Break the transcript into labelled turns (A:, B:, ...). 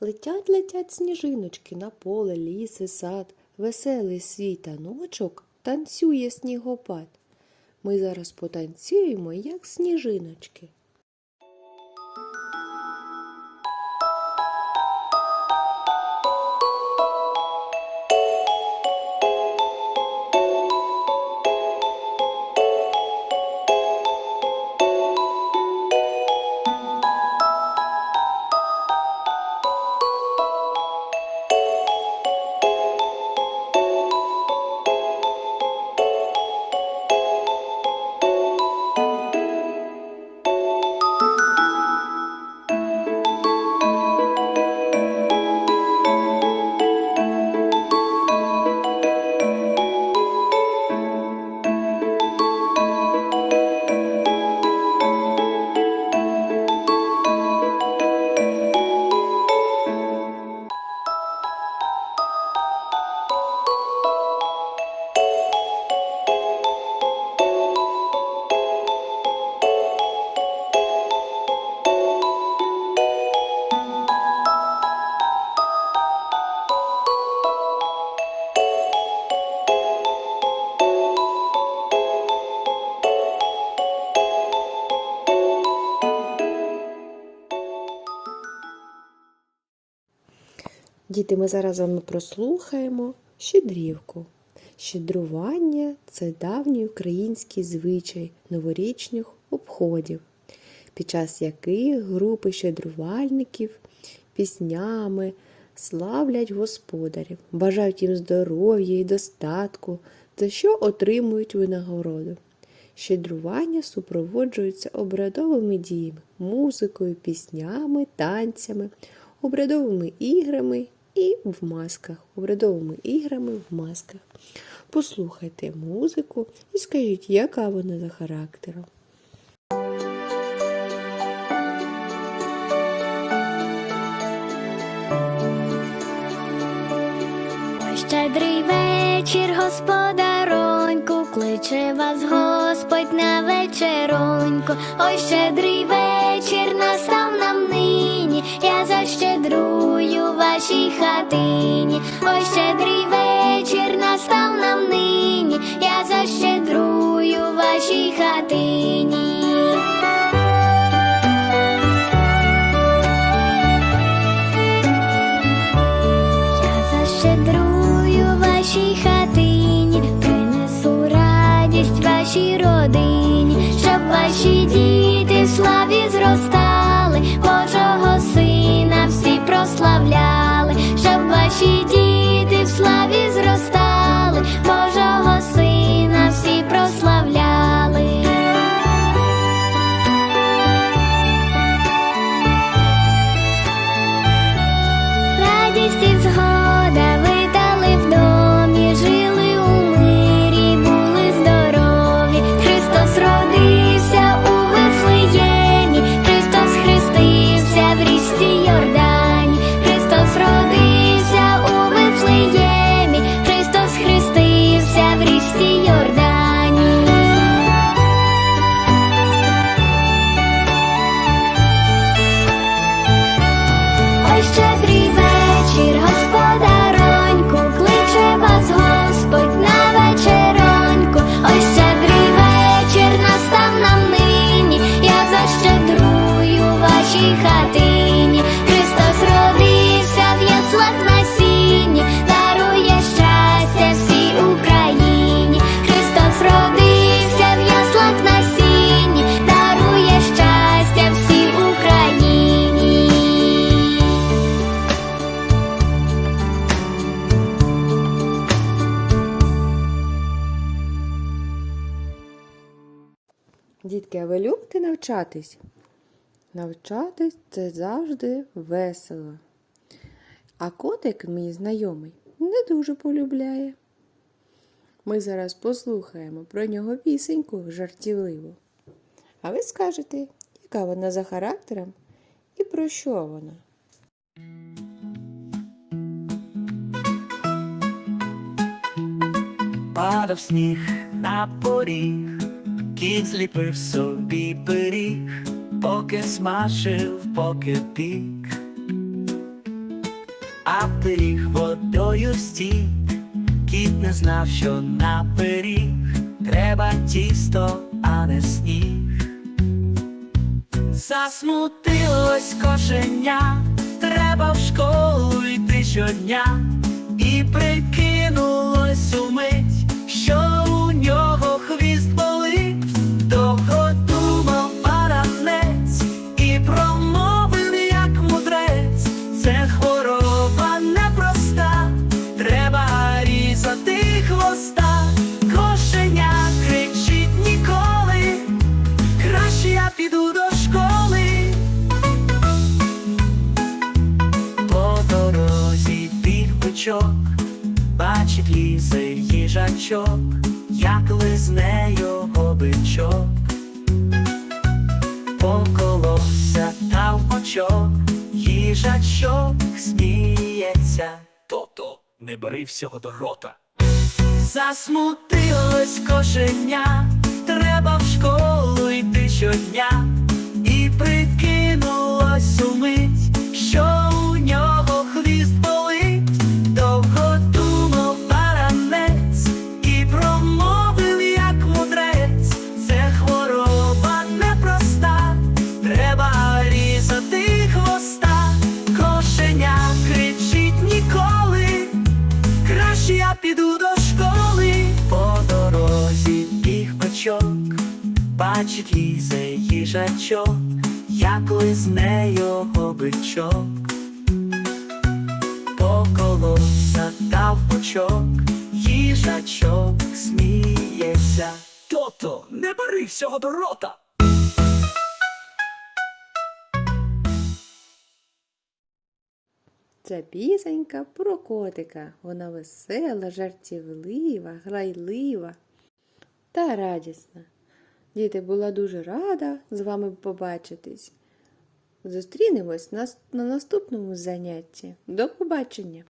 A: Летять, летять сніжиночки на поле, ліс і сад, веселий свій таночок танцює снігопад. Ми зараз потанцюємо, як сніжиночки. Діти, ми зараз з вами прослухаємо щедрівку. Щедрування це давній український звичай новорічних обходів, під час яких групи щедрувальників піснями славлять господарів, бажають їм здоров'я і достатку, за що отримують винагороду. Щедрування супроводжуються обрядовими діями, музикою, піснями, танцями, обрядовими іграми і в масках. Обрядовими іграми в масках. Послухайте музику і скажіть, яка вона за характером.
B: Щедрий вечір, господароньку, кличе вас Господь на вечероньку. Ой, щедрий вечір настав нам нині, я защедрую вашій хатині. Ой, щедрий вечір настав нам нині, я защедрую вашій хатині. Я защедрую вашій хатині, принесу радість вашій родині, щоб ваші діти в славі зростали, щоб
A: Дітки, а ви любите навчатись? Навчатись це завжди весело. А котик мій знайомий не дуже полюбляє. Ми зараз послухаємо про нього пісеньку жартівливу. А ви скажете, яка вона за характером і про що вона?
C: Падав сніг на поріг, кіт зліпив собі пиріг, поки смажив, поки пік. а пиріг водою стік. Кіт не знав, що на пиріг треба тісто, а не сніг. Засмутилось кошеня, треба в школу йти щодня, і прикинулось їжачок, як лизне його бичок. Поколовся та в бочок, їжачок сміється. То-то, не бери всього до рота. Засмутилось кошеня, треба в школу йти щодня, бачить лізе їжачок, як лизне його бичок, поколовся та в бочок, їжачок сміється. То-то, не бери всього до рота.
A: Це пісенька про котика. Вона весела, жартівлива, грайлива та радісна. Діти, була дуже рада з вами побачитись. Зустрінемось на, на наступному занятті. До побачення!